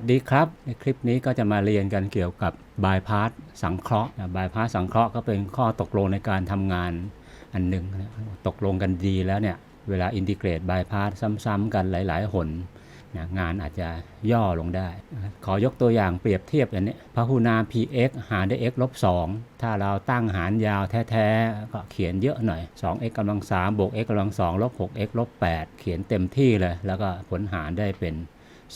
วัสดีครับ ในคลิปนี้ก็จะมาเรียนกันเกี่ยวกับบายพาสสังเคราะห์บายพาสสังเคราะห์ก็เป็นข้อตกลงในการทำงานอันหนึ่งนะตกลงกันดีแล้วเนี่ยเวลาอินทิเกรตบายพาสซ้ำๆกันหลาย ๆ หนนะงานอาจจะย่อลงได้ ขอยกตัวอย่างเปรียบเทียบอย่างนี้พหุนาม px หารด้วย x ลบ2ถ้าเราตั้งหารยาวแท้ ๆ ก็เขียนเยอะหน่อย 2x กำลัง3บวก x กำลัง2ลบ 6x ลบ8เขียนเต็มที่เลย แล้วก็ผลหารได้เป็น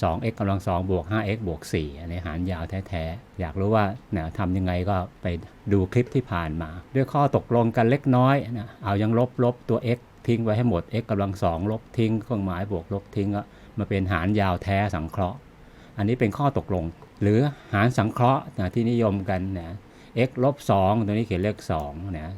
2x กำลัง2บวก 5x บวก4อันนี้หารยาวแท้ๆ อยากรู้ว่าเนี่ยทำยังไงก็ไปดูคลิปที่ผ่านมา ด้วยข้อตกลงกันเล็กน้อยนะเอายังลบลบตัว x ทิ้งไว้ให้หมด x กำลัง2ลบทิ้งเครื่องหมายบวกลบทิ้งก็มาเป็นหารยาวแท้สังเคราะห์ อันนี้เป็นข้อตกลง หรือหารสังเคราะห์นะที่นิยมกันนะ x ลบ2ตัวนี้เขียนเลข2นะ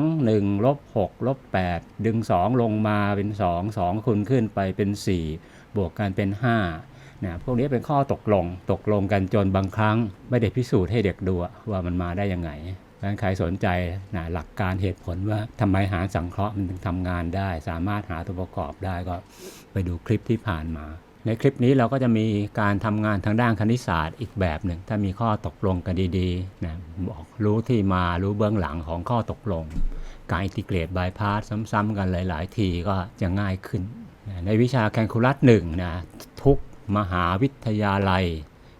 2 1ลบ6ลบ8ดึง2ลงมาเป็น2 2คูณขึ้นไปเป็น4บวกกันเป็น5 นะพวกนี้เป็นข้อตกลงตกลงกันจนบางครั้ง ไม่ได้พิสูจน์ให้เด็กดูว่ามันมาได้ยังไงดังนั้นใครสนใจนะหลักการเหตุผลว่าทำไมหารสังเคราะห์มันถึงทำงานได้ สามารถหาตัวประกอบได้ก็ไปดูคลิปที่ผ่านมา ในคลิปนี้เราก็จะมีการทำงานทางด้านคณิตศาสตร์อีกแบบหนึ่ง ถ้ามีข้อตกลงกันดีๆนะบอกรู้ที่มารู้เบื้องหลังของข้อตกลง การอินทิเกรตบายพาสซ้ำๆกันหลาย ๆ ทีก็จะง่ายขึ้น ในวิชาแคลคูลัสหนึ่งนะทุก มหาวิทยาลัย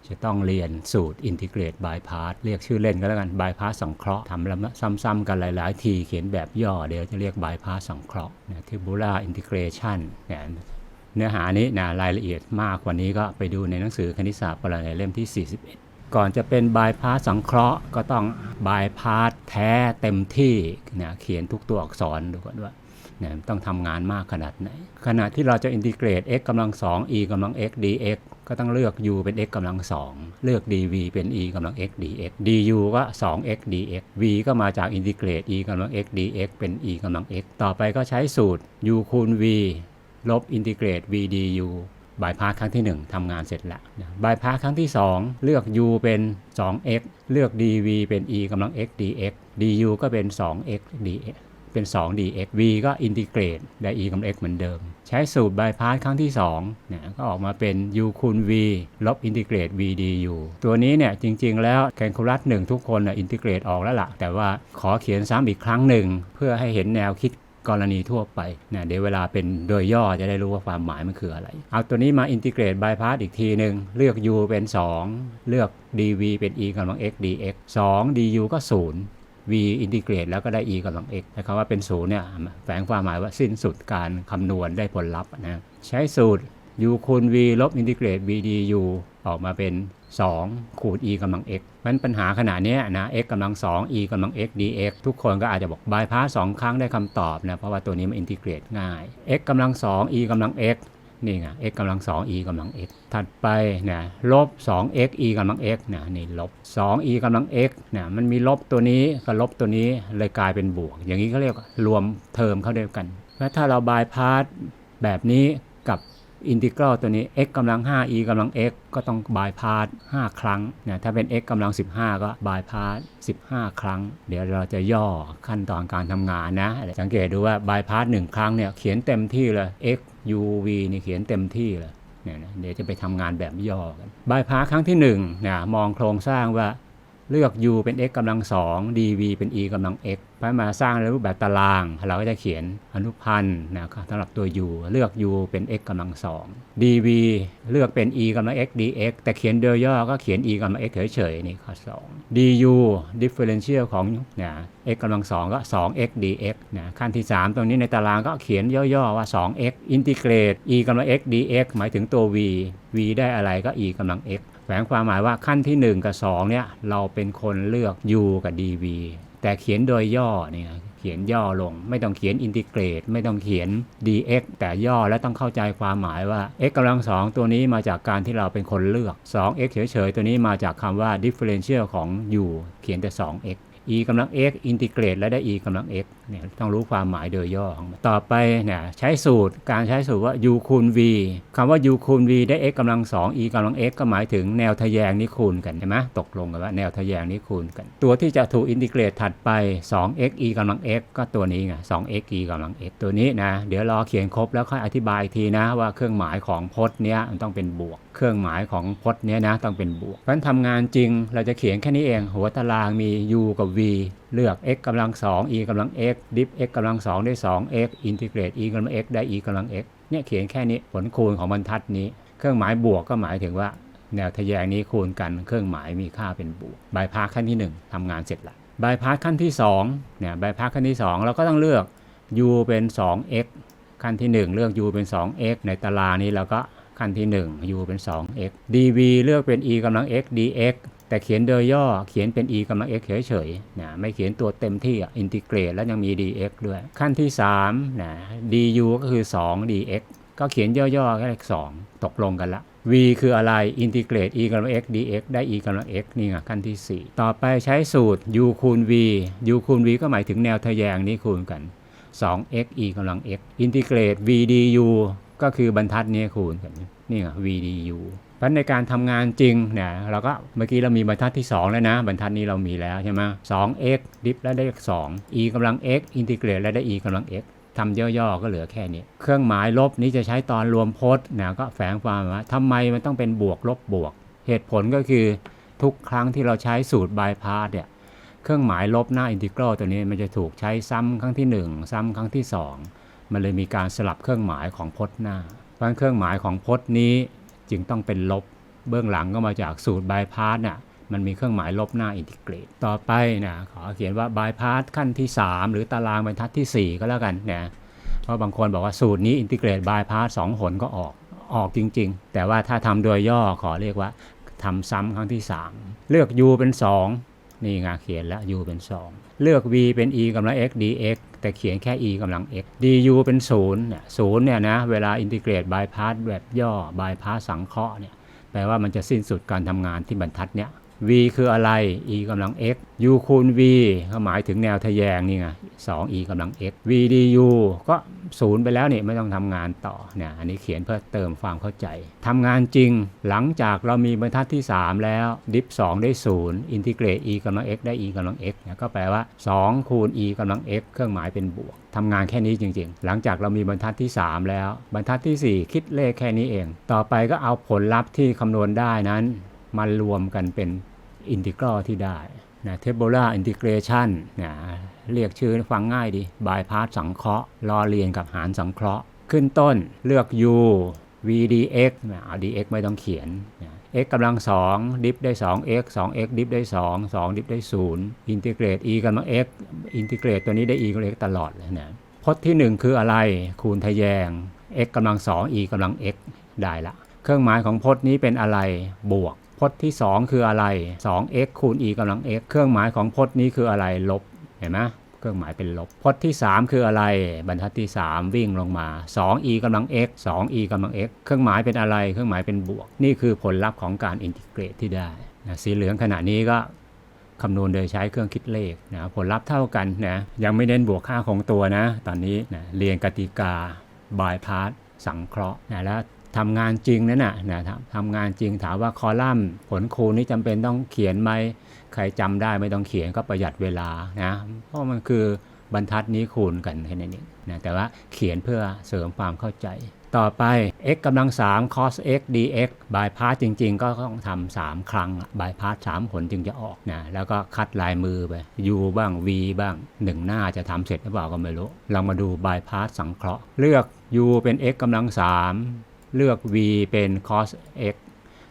จะต้องเรียนสูตรอินทิเกรตบายพาสเรียกชื่อเล่นก็แล้วกันบายพาสสังเคราะห์ทำแล้วซ้ำๆกันหลาย ๆ ทีเขียนแบบย่อเดี๋ยวจะเรียกบายพาสสังเคราะห์นะทิบูล่าอินทิเกรชันเนี่ยเนื้อหานี้นะรายละเอียดมากกว่านี้ก็ไปดูในหนังสือคณิตศาสตร์ปรนัยเล่มที่ 41ก่อนจะเป็นบายพาสสังเคราะห์ก็ต้องบายพาสแท้เต็มที่นะเขียนทุกตัวอักษรดูก่อนว่า นี่ยต้องทำงานมากขนาดไหน ขณะที่เราจะอินทิเกรต x กำลัง 2 e กำลัง x dx ก็ต้องเลือก u เป็น x กำลัง 2 เลือก dv เป็น e กำลัง x dx du ก็ 2x dx v ก็มาจากอินทิเกรต e กำลัง x dx เป็น e กำลัง x ต่อไปก็ใช้สูตร u คูณ v ลบอินทิเกรต VDU บายพาสครั้งที่ 1ทำงานเสร็จแล้วบายพาสครั้งที่ 2 เลือก u เป็น 2x เลือก dv เป็น e กำลัง x dx du ก็เป็น 2x dx เป็น 2 dx v ก็อินทิเกรตได้ e กำลัง x เหมือนเดิม ใช้สูตรบายพาสครั้งที่2เนี่ยก็ออกมาเป็น u คูณ v ลบอินทิเกรต vdu ตัวนี้เนี่ยจริง ๆ แล้วแคลคูลัสหนึ่งทุกคนน่อินทิเกรตออกแล้วล่ะ แต่ว่าขอเขียนซ้ำอีกครั้งหนึ่ง เพื่อให้เห็นแนวคิดกรณีทั่วไปนะเดี๋ยวเวลาเป็นโดยย่อจะได้รู้ว่าความหมายมันคืออะไร เอาตัวนี้มาอินทิเกรตบายพาสอีกทีหนึ่งเลือก u เป็น 2 เลือก dv เป็น e กำลัง x dx 2 du ก็ 0 v อินทิเกรตแล้วก็ได้ e กำลัง x แต่คำว่าเป็น0เนี่ยแฝงความหมายว่าสิ้นสุดการคำนวณได้ผลลัพธ์นะใช้สูตร u คูณ v ลบอินทิเกรต v du ออกมาเป็น2คูณ e กำลัง x มันปัญหาขนาดนี้นะ x กำลัง 2 e กำลัง x dx ทุกคนก็อาจจะบอกบายพาส2ครั้งได้คำตอบนะ เพราะว่าตัวนี้มันอินทิเกรตง่าย x กำลัง 2 e กำลัง x นี่ไง x กำลัง 2 e กำลัง x ถัดไปนะลบ 2x e กำลัง x นะนี่ลบ 2 e กำลัง x นะมันมีลบตัวนี้กับลบตัวนี้เลยกลายเป็นบวก อย่างนี้เขาเรียกรวมเทอมเข้าด้วยกันแล้วถ้าเราบายพาสแบบนี้กับอินทิกรัลตัวนี้ x กำลัง 5 e กำลัง x ก็ต้องบายพาส5ครั้งนะถ้าเป็น x กำลัง 15 ก็บายพาส15 ครั้ง เดี๋ยวเราจะย่อขั้นตอนการทำงานนะ สังเกตดูว่าบายพาส1ครั้งเนี่ยเขียนเต็มที่เลย x u v นี่เขียนเต็มที่เลยเนี่ยเดี๋ยวจะไปทำงานแบบย่อกันบายพาครั้งที่1นะมองโครงสร้างว่า เลือก u เป็น x กำลัง2 dv เป็น e กำลัง x พอมาสร้างในรูปแบบตาราง เราก็จะเขียนอนุพันธ์นะครับสำหรับตัว u เลือก u เป็น x กำลัง2 dv เลือกเป็น e กำลัง x dx แต่เขียนโดยย่อก็เขียน e กำลัง x เฉยๆนี่ข้อ2 du differential ของนะ x กำลัง2ก็ 2x dx นะขั้นที่ 3 ตรงนี้ในตารางก็เขียนย่อๆว่า 2x integrate e กำลัง x dx หมายถึงตัว v v ได้อะไรก็ e กำลัง x แฝงความหมายว่าขั้นที่ 1 กับ 2 เนี่ย เราเป็นคนเลือก u กับ dv แต่เขียนโดยย่อเนี่ยเขียนย่อลง ไม่ต้องเขียนอินทิเกรต ไม่ต้องเขียน dx แต่ย่อแล้วต้องเข้าใจความหมายว่า x กำลัง2ตัวนี้มาจากการที่เราเป็นคนเลือก 2x เฉยๆ ตัวนี้มาจากคำว่า differential ของ u เขียนแต่ 2x e กำลัง x อินทิเกรต แล้วได้ e กำลัง x เนี่ยต้องรู้ความหมายโดยย่อของมันต่อไปเนี่ยใช้สูตรการใช้สูตรว่า u คูณ v คำว่า u คูณ v ได้ x กำลัง 2 e กำลัง x ก็หมายถึงแนวทะแยงนี้คูณกันใช่ไหมตกลงกันว่าแนวทะแยงนี้คูณกัน ตัวที่จะถูกอินทิเกรตถัดไป 2x e กำลัง x ก็ตัวนี้ไง 2x e กำลัง x ตัวนี้นะ เดี๋ยวรอเขียนครบแล้วค่อยอธิบายอีกทีนะว่าเครื่องหมายของพจน์เนี้ยมันต้องเป็นบวก เครื่องหมายของพจน์เนี้ยนะต้องเป็นบวกเพราะฉะนั้นทำงานจริงเราจะเขียนแค่นี้เอง หัวตารางมี u กับ v เลือก x กำลัง 2 e กำลัง x ดิฟ x กำลัง 2 ได้ 2x อินทิเกรต e กำลัง x ได้ e กำลัง x เนี่ยเขียนแค่นี้ผลคูณของบรรทัดนี้ เครื่องหมายบวกก็หมายถึงว่า แนวทแยงนี้คูณกันเครื่องหมายมีค่าเป็นบวกบายพาสขั้นที่ 1ทำงานเสร็จละบายพาสขั้นที่2เนี่ยบายพาสขั้นที่ 2 เราก็ต้องเลือก u เป็น 2x ขั้นที่ 1 เลือก u เป็น 2x ในตารางนี้เราก็ขั้นที่ 1 u เป็น 2x dv เลือกเป็น e กำลัง x dx แต่เขียนโดยย่อเขียนเป็น e กำลัง x เฉยๆนะไม่เขียนตัวเต็มที่อินทิเกรตแล้วยังมี dx ด้วย ขั้นที่3นะ du ก็คือ 2 dx ก็เขียนย่อๆแค่เลข2ตกลงกันละ v คืออะไรอินทิเกรต e กำลัง x dx ได้ e กำลัง x นี่ไงขั้นที่ 4 ต่อไปใช้สูตร u คูณ v u คูณ v ก็หมายถึงแนวทะแยงนี้คูณกัน 2x e กำลัง x อินทิเกรต v du ก็คือบรรทัดนี้คูณกันนี่ไง v du พราะในการทำงานจริงเนี่ยเราก็เมื่อกี้เรามีบรรทัดที่ 2 แล้วนะ บรรทัดนี้เรามีแล้วใช่ไหม 2x ดิฟแล้วได้ 2 e กำลัง x อินทิเกรตแล้วได้ e กำลัง x ทำย่อๆก็เหลือแค่นี้ เครื่องหมายลบนี้จะใช้ตอนรวมพจน์นะก็แฝงความว่าทำไมมันต้องเป็นบวกลบบวก เหตุผลก็คือทุกครั้งที่เราใช้สูตรบายพาสเนี่ยเครื่องหมายลบหน้าอินทิกรัลตัวนี้มันจะถูกใช้ซ้ำครั้งที่ 1 ซ้ำครั้งที่ 2 มันเลยมีการสลับเครื่องหมายของพจน์หน้าเพราะฉะนั้นเครื่องหมายของพจน์นี้ จึงต้องเป็นลบ เบื้องหลังก็มาจากสูตรบายพาสน่ะมันมีเครื่องหมายลบหน้าอินทิเกรต ต่อไปนะขอเขียนว่าบายพาสขั้นที่ 3 หรือตารางบรรทัดที่ 4 ก็แล้วกันนะเพราะบางคนบอกว่าสูตรนี้อินทิเกรตบายพาสสองหนก็ออกออกจริง ๆ แต่ว่าถ้าทำโดยย่อขอเรียกว่าทำซ้ำครั้งที่ 3 เลือก u เป็น 2 นี่ไงเขียนแล้ว u เป็น 2 เลือก v เป็น e กำลัง x dx แต่เขียนแค่ e กำลัง x du เป็น0เนี่ย0เนี่ยนะเวลาอินทิเกรตบายพาสแบบย่อบายพาสสังเคราะห์เนี่ยแปลว่ามันจะสิ้นสุดการทำงานที่บรรทัดเนี้ย v คืออะไร e กำลัง x u คูณ v ก็หมายถึงแนวทะแยงนี่ไง2 e กำลัง x v du ก็ศูนย์ไปแล้วนี่ไม่ต้องทำงานต่อเนี่ยอันนี้เขียนเพื่อเติมความเข้าใจทำงานจริงหลังจากเรามีบรรทัดที่ 3 แล้ว ดิฟ 2 ได้ 0 อินทิเกรต e กำลัง x ได้ e กำลัง x ก็แปลว่า 2 คูณ e กำลัง x เครื่องหมายเป็นบวกทำงานแค่นี้จริง ๆ หลังจากเรามีบรรทัดที่ 3 แล้ว บรรทัดทีสี่4 คิดเลขแค่นี้เอง ต่อไปก็เอาผลลัพธ์ที่คำนวณได้นั้น มารวมกันเป็นอินทิกรัลที่ได้นะเทเบล a าอินทิเกรชันนะเรียกชื่อฟังง่ายดีบายพาสสังเคราะห์รอเรียนกับหารสังเคราะห์ ขึ้นต้นเลือก u v dx นะ dx ไม่ต้องเขียนนะ x กำลัง 2 ดิฟได้ 2x 2x ดิฟได้ 2 2 ดิฟได้ 0 อินทิเกรต e กำลัง x อินทิเกรตตัวนี้ได้ e กำลัง x ตลอดเลยนะพจน์ที่ 1 คืออะไร คูณทะแยง x กำลัง 2 e กำลัง x ได้ละ เครื่องหมายของพจน์นี้เป็นอะไรบวก พจน์ที่ 2 คืออะไร 2x คูณ e กำลัง x เครื่องหมายของพจน์นี้คืออะไรลบเห็นไหมเครื่องหมายเป็นลบพจน์ที่ 3 คืออะไร บรรทัดที่ 3 วิ่งลงมา 2e กำลัง x 2e กำลัง x เครื่องหมายเป็นอะไร เครื่องหมายเป็นบวก นี่คือผลลัพธ์ของการอินทิเกรตที่ได้นะสีเหลืองขณะนี้ก็คำนวณโดยใช้เครื่องคิดเลขนะผลลัพธ์เท่ากันนะยังไม่เน้นบวกค่าของตัวนะ ตอนนี้นะเรียนกติกาบายพาสสังเคราะห์นะแล้ว ทำงานจริงนั่นน่ะนะทำทำงานจริงถามว่าคอลัมน์ผลคูณนี่จำเป็นต้องเขียนไหมใครจำได้ไม่ต้องเขียนก็ประหยัดเวลานะเพราะมันคือบรรทัดนี้คูณกันแค่นั้นเองนะแต่ว่าเขียนเพื่อเสริมความเข้าใจ ต่อไป x กำลัง 3 cos x dx บายพาสจริง ๆ ก็ต้องทำสามครั้งบายพาสสามผลจึงจะออกนะแล้วก็คัดลายมือไป u บ้าง v บ้างหนึ่งหน้าจะทำเสร็จหรือเปล่าก็ไม่รู้ เรามาดูบายพาสสังเคราะห์ เลือก u เป็น x กำลัง3 เลือก v เป็น cos x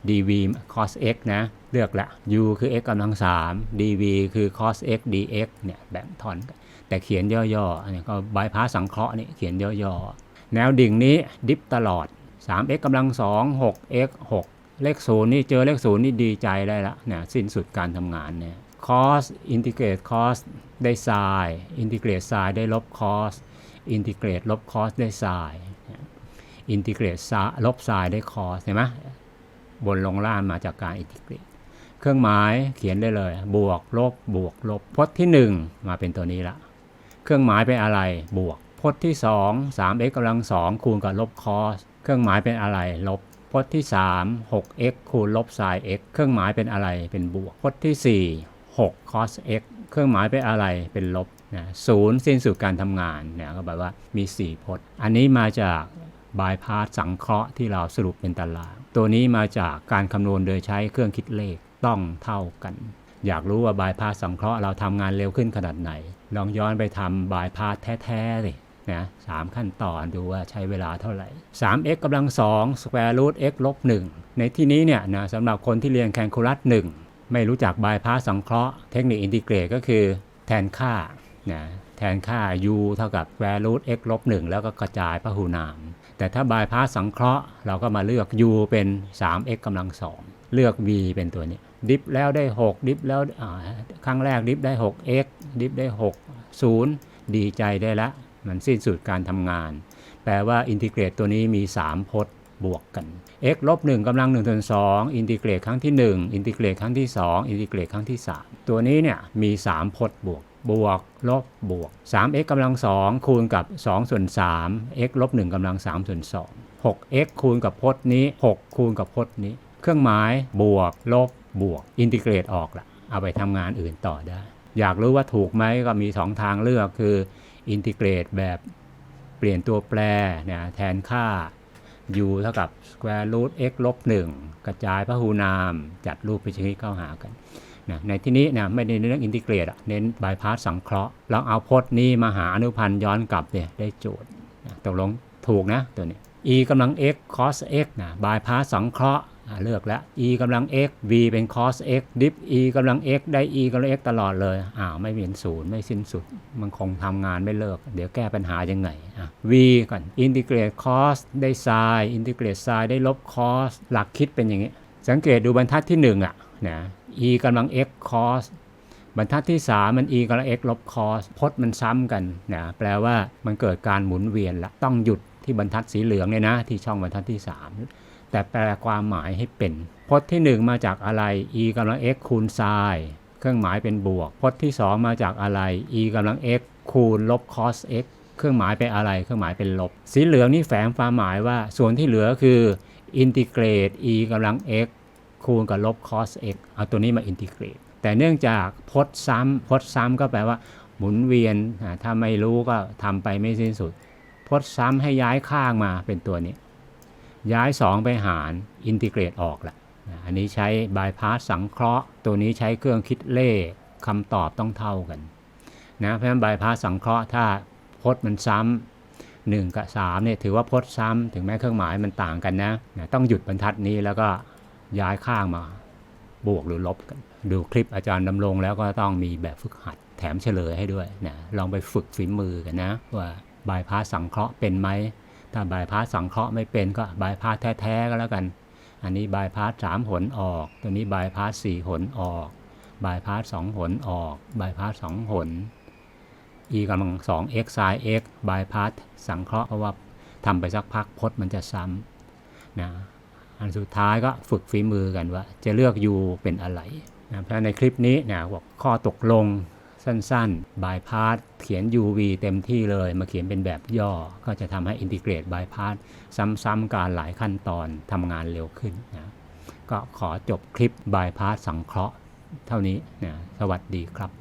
dv cos x นะ เลือกละ u คือ x กำลัง 3 dv คือ cos x dx เนี่ยแบ่งทอนกันแต่เขียนย่อๆอันนี้ก็บายพาสสังเคราะห์นี่เขียนย่อๆ แนวดิ่งนี้ดิฟตลอด 3x กำลัง 2 6x 6 เลขศูนย์นี่เจอเลขศูนย์นี่ดีใจได้ละเนี่ยสิ้นสุดการทำงานเนี่ย cos integrate cos ได้ sin integrate sin ได้ลบ cos integrate ลบ cos ได้ sin อินทิเกรตลบ sin ได้ cos เห็นไหมบนลงล่างมาจากการอินทิเกรตเครื่องหมายเขียนได้เลย บวกลบบวกลบพจน์ที่ 1 มาเป็นตัวนี้ละเครื่องหมายเป็นอะไรบวกพจน์ที่ 2 3x กำลัง2คูณกับลบ cos เครื่องหมายเป็นอะไรลบพจน์ที่ 3 6x คูณลบ sin x เครื่องหมายเป็นอะไรเป็นบวกพจน์ที่ 4 6 cos x เครื่องหมายเป็นอะไรเป็นลบนะศูนย์สิ้นสุดการทำงานเนี่ยก็แบบว่ามี 4 พจน์ อันนี้มาจาก บายพาสสังเคราะห์ที่เราสรุปเป็นตาราง ตัวนี้มาจากการคำนวณโดยใช้เครื่องคิดเลขต้องเท่ากัน อยากรู้ว่าบายพาสสังเคราะห์เราทำงานเร็วขึ้นขนาดไหน ลองย้อนไปทำบายพาสแท้ๆเลยนะสามขั้นตอนดูว่าใช้เวลาเท่าไหร่ 3x กำลัง2 square root x ลบ1ในที่นี้เนี่ยนะสำหรับคนที่เรียนแคลคูลัส1 ไม่รู้จักบายพาสสังเคราะห์เทคนิคอินทิเกรตก็คือแทนค่านะแทนค่า u เท่ากับ square root x ลบ1แล้วก็กระจายพหูนาม แต่ถ้าบายพาสสังเคราะห์เราก็มาเลือก u เป็น 3x กำลัง2เลือก v เป็นตัวนี้ ดิฟแล้วได้ 6 ดิฟแล้วครั้งแรกดิฟได้ 6x ดิฟได้ 6 0 ดีใจได้ละ มันสิ้นสุดการทำงาน แปลว่าอินทิเกรตตัวนี้มี 3 พจน์บวกกัน x ลบ1กำลัง1ส่วน2อินทิเกรตครั้งที่ 1 อินทิเกรตครั้งที่ 2 อินทิเกรตครั้งที่ 3 ตัวนี้เนี่ยมี 3 พจน์บวก บวกลบบวก 3x กำลัง 2 คูณกับ 2 ส่วน 3 x ลบ1กำลัง 3 ส่วน 2 6x คูณกับพจน์นี้ 6 คูณกับพจน์นี้ เครื่องหมายบวก ลบ บวก อินทิเกรตออกละเอาไปทำงานอื่นต่อได้ อยากรู้ว่าถูกไหมก็มี 2 ทางเลือกคือ อินทิเกรตแบบเปลี่ยนตัวแปรเนี่ยแทนค่า u เท่ากับ square root x ลบ1กระจายพหูนาม จัดรูปพิชิตเข้าหากัน นะในที่นี้นะไม่ได้เน้นอินทิเกรตเน้นบายพาสสังเคราะห์เราเอาพจน์นี้มาหาอนุพันธ์ย้อนกลับเนี่ยได้โจทย์นะตกลงถูกนะตัวนี้ e กำลัง x cos x นะบายพาสสังเคราะห์เลือกแล้ว e กำลัง x v เป็น cos x ดิฟ e กำลัง x ได้ e กำลัง x ตลอดเลยอ้าวไม่มีศูนย์ไม่สิ้นสุด มันคงทำงานไม่เลิก เดี๋ยวแก้ปัญหายังไงอะ v ก่อนอินทิเกรต cos ได้ sin อินทิเกรต sin ได้ลบ cos หลักคิดเป็นอย่างนี้ สังเกตดูบรรทัดที่1อะนะ e กำลัง x cos บรรทัดที่ 3 มัน e กำลัง x ลบ cos พจน์มันซ้ำกันนะแปลว่ามันเกิดการหมุนเวียนละต้องหยุดที่บรรทัดสีเหลืองเนี่ยนะ ที่ช่องบรรทัดที่ 3 แต่แปลความหมายให้เป็นพจน์ที่ 1 มาจากอะไร e กำลัง x คูณ sin เครื่องหมายเป็นบวก พจน์ที่ 2 มาจากอะไร e กำลัง x คูณลบ cos x เครื่องหมายเป็นอะไร เครื่องหมายเป็นลบ สีเหลืองนี่แฝงความหมายว่าส่วนที่เหลือคืออินทิเกรต e กำลัง x คูณกับลบ cos x เอาตัวนี้มาอินทิเกรต แต่เนื่องจากพจน์ซ้ำพจน์ซ้ำก็แปลว่าหมุนเวียน ถ้าไม่รู้ก็ทำไปไม่สิ้นสุด พจน์ซ้ำให้ย้ายข้างมาเป็นตัวนี้ ย้าย 2 ไปหารอินทิเกรตออกละอันนี้ใช้บายพาสสังเคราะห์ ตัวนี้ใช้เครื่องคิดเลขคำตอบต้องเท่ากันนะเพราะฉะนั้นบายพาสสังเคราะห์ถ้าพจน์มันซ้ำหนึ่งกับ3เนี่ยถือว่าพจน์ซ้ำถึงแม้เครื่องหมายมันต่างกันนะนะต้องหยุดบรรทัดนี้แล้วก็ ย้ายข้างมา บวกหรือลบกัน ดูคลิปอาจารย์ดำรงแล้วก็ต้องมีแบบฝึกหัดแถมเฉลยให้ด้วยนะลองไปฝึกฝีมือกันนะ ว่าบายพาสสังเคราะห์เป็นไหมถ้าบายพาสสังเคราะห์ไม่เป็นก็บายพาสแท้ๆก็แล้วกัน อันนี้บายพาสสามหนออก ตัวนี้บายพาสสี่หนออกบายพาสสองหนออกบายพาสสองหน e กำลังสอง x sin x บายพาสสังเคราะห์เพราะว่าทำไปสักพักพจน์มันจะซ้ำนะ อันสุดท้ายก็ฝึกฝีมือกันว่า จะเลือก u เป็นอะไรนะเพราะในคลิปนี้นะบอกข้อตกลงสั้นๆ บายพาสเขียน uv เต็มที่เลย มาเขียนเป็นแบบย่อ ก็จะทำให้อินทิเกรตบายพาสซ้ำๆการหลายขั้นตอนทำงานเร็วขึ้นนะก็ขอจบคลิปบายพาสสังเคราะห์เท่านี้นะสวัสดีครับ